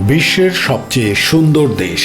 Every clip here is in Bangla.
বিশ্বের সবচেয়ে সুন্দর দেশ।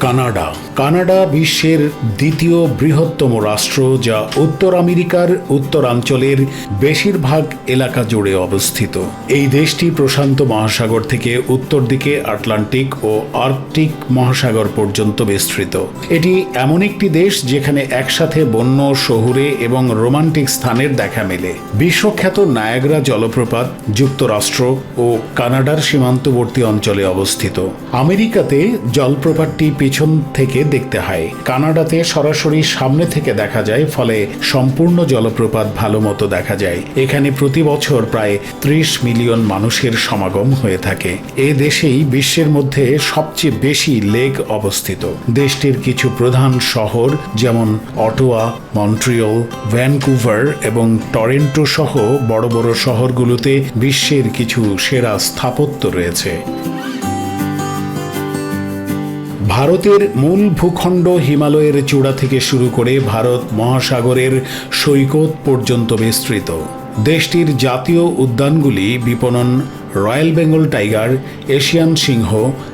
কানাডা। কানাডা বিশ্বের দ্বিতীয় বৃহত্তম রাষ্ট্র যা উত্তর আমেরিকার উত্তরাঞ্চলের বেশিরভাগ এলাকা জুড়ে অবস্থিত। এই দেশটি প্রশান্ত মহাসাগর থেকে উত্তর দিকে আটলান্টিক ও আর্কটিক মহাসাগর পর্যন্ত বিস্তৃত। এটি এমন একটি দেশ যেখানে একসাথে বন্য, শহুরে এবং রোমান্টিক স্থানের দেখা মেলে। বিশ্বখ্যাত নায়াগ্রা জলপ্রপাত যুক্তরাষ্ট্র ও কানাডার সীমান্তবর্তী অঞ্চলে অবস্থিত। আমেরিকাতে জলপ্রপাতটি পিছন থেকে দেখতে হয়। কানাডাতে সরাসরি সামনে থেকে দেখা যায়, ফলে সম্পূর্ণ জলপ্রপাত ভালো মতো দেখা যায়। এখানে প্রতি বছর প্রায় ত্রিশ মিলিয়ন মানুষের সমাগম হয়ে থাকে। এ দেশেই বিশ্বের মধ্যে সবচেয়ে বেশি লেক অবস্থিত। দেশটির কিছু প্রধান শহর যেমন অটোয়া, মন্ট্রিয়ল, ভ্যানকুভার এবং টরেন্টো সহ বড় বড় শহরগুলোতে বিশ্বের কিছু সেরা স্থাপত্য রয়েছে। ভারতের মূল ভূখণ্ড হিমালয়ের চূড়া থেকে শুরু করে ভারত মহাসাগরের সৈকত পর্যন্ত বিস্তৃত। দেশটির জাতীয় উদ্যানগুলি বিপণন রয়্যাল বেঙ্গল টাইগার, এশিয়ান সিংহ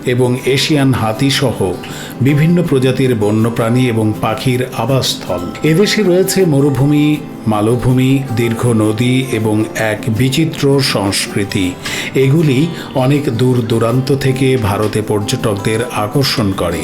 এবং এশিয়ান হাতি সহ বিভিন্ন প্রজাতির বন্যপ্রাণী এবং পাখির আবাসস্থল। এদেশে রয়েছে মরুভূমি, মালভূমি, দীর্ঘ নদী এবং এক বিচিত্র সংস্কৃতি। এগুলি অনেক দূর দূরান্ত থেকে ভারতে পর্যটকদের আকর্ষণ করে।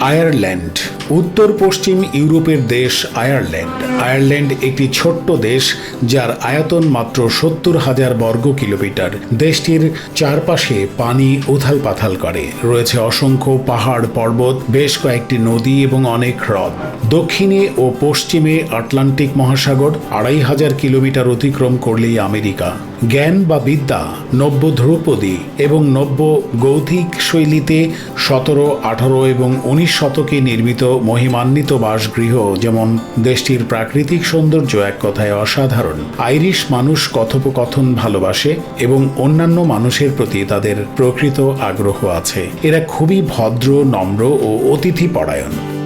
আয়ারল্যান্ড উত্তর পশ্চিম ইউরোপের দেশ আয়ারল্যান্ড। আয়ারল্যান্ড একটি ছোট্ট দেশ যার আয়তন মাত্র সত্তর হাজার বর্গ কিলোমিটার। দেশটির চারপাশে পানি উথাল পাথাল করে। রয়েছে অসংখ্য পাহাড় পর্বত, বেশ কয়েকটি নদী এবং অনেক হ্রদ। দক্ষিণে ও পশ্চিমে আটলান্টিক মহাসাগর, আড়াই হাজার কিলোমিটার অতিক্রম করলেই আমেরিকা। জ্ঞান বা বিদ্যা, নব্য ধ্রুপদী এবং নব্য গৌথিক শৈলীতে সতেরো, আঠারো এবং উনিশ শতকে নির্মিত মহিমান্বিত বাসগৃহ, যেমন দেশটির প্রাকৃতিক সৌন্দর্য এক কথায় অসাধারণ। আইরিশ মানুষ কথোপকথন ভালোবাসে এবং অন্যান্য মানুষের প্রতি তাদের প্রকৃত আগ্রহ আছে। এরা খুবই ভদ্র, নম্র ও অতিথি পরায়ণ